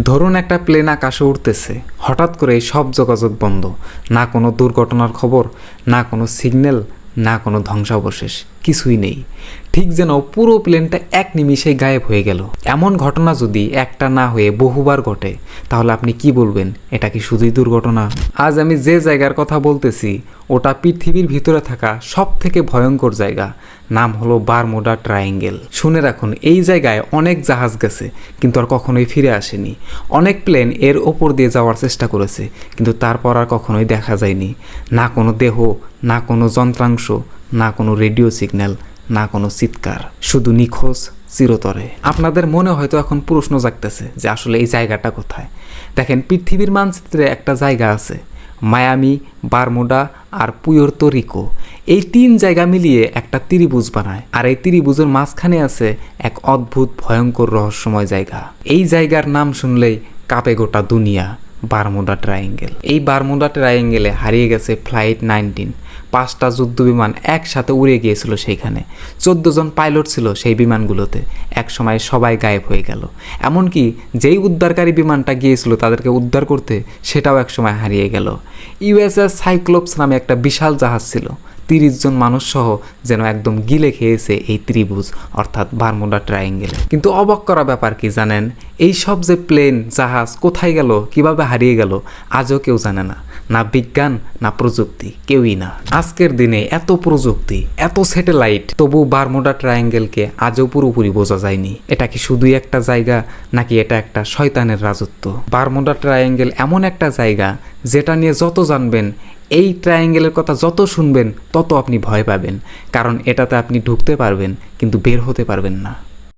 ধরুন একটা প্লেন আকাশে উঠতেছে হঠাৎ করে এই সব যোগাযোগ বন্ধ। না কোনো দুর্ঘটনার খবর, না কোনো সিগন্যাল না কোনো ধ্বংসাবশেষ। কিছুই নেই। ঠিক যেন পুরো প্লেনটা এক নিমিষেই গায়েব হয়ে গেল। এমন ঘটনা যদি একটা না হয়ে বহুবার ঘটে, তাহলে আপনি কি বলবেন? এটা কি শুধুই দুর্ঘটনা? আজ আমি যে জায়গার কথা বলতেছি, ওটা পৃথিবীর ভিতরে থাকা সব থেকে ভয়ঙ্কর জায়গা। নাম হলো বারমোডা ট্রায়াঙ্গেল। শুনে রাখুন, এই জায়গায় অনেক জাহাজ গেছে, কিন্তু আর কখনোই ফিরে আসেনি। অনেক প্লেন এর ওপর দিয়ে যাওয়ার চেষ্টা করেছে, কিন্তু তারপর আর কখনোই দেখা যায়নি। না কোনো দেহ, না কোনো যন্ত্রাংশ না কোনো রেডিও সিগন্যাল, না কোনো চিৎকার, শুধু নিখোঁজ চিরতরে। আপনাদের মনে হয়তো এখন প্রশ্ন জাগতেছে যে আসলে এই জায়গাটা কোথায়? দেখেন, পৃথিবীর মানচিত্রে একটা জায়গা আছে, মায়ামি, বারমুডা আর পুয়োর্তো রিকো। এই তিন জায়গা মিলিয়ে একটা ত্রিভুজ বানায়, আর এই ত্রিভুজের মাঝখানে আছে এক অদ্ভুত ভয়ঙ্কর রহস্যময় জায়গা। এই জায়গার নাম শুনলেই কাঁপে গোটা দুনিয়া। Bermuda Triangle. এই বারমুডা ট্রায়াঙ্গেলে হারিয়ে গেছে ফ্লাইট নাইনটিন। পাঁচটা যুদ্ধ বিমান একসাথে উড়ে গিয়েছিল সেইখানে। চোদ্দ জন পাইলট ছিল সেই বিমানগুলোতে। এক সময় সবাই গায়েব হয়ে গেল। এমনকি যেই উদ্ধারকারী বিমানটা গিয়েছিল তাদেরকে উদ্ধার করতে সেটাও এক সময় হারিয়ে গেল। ইউএসএস সাইক্লোপস নামে একটা বিশাল জাহাজ ছিল। তিরিশ জন মানুষ সহ যেন একদম গিলে খেয়েছে এই ত্রিভুজ, অর্থাৎ বারমুডা ট্রায়াঙ্গেলে কিন্তু অবাক করা ব্যাপার কি জানেন? এই সব যে প্লেন জাহাজ কোথায় গেল, কীভাবে হারিয়ে গেল, আজও কেউ জানে না। না বিজ্ঞান, না প্রযুক্তি, কেউই না। আজকের দিনে এত প্রযুক্তি, এত স্যাটেলাইট তবু বারমুডা ট্রায়াঙ্গেলকে আজও পুরোপুরি বোঝা যায়নি। এটা কি শুধুই একটা জায়গা, নাকি এটা একটা শয়তানের রাজত্ব? বারমুডা ট্রায়াঙ্গেল এমন একটা জায়গা, যেটা নিয়ে যত জানবেন এই ট্রায়াঙ্গেলের কথা যত শুনবেন, তত আপনি ভয় পাবেন। কারণ এটাতে আপনি ঢুকতে পারবেন, কিন্তু বের হতে পারবেন না।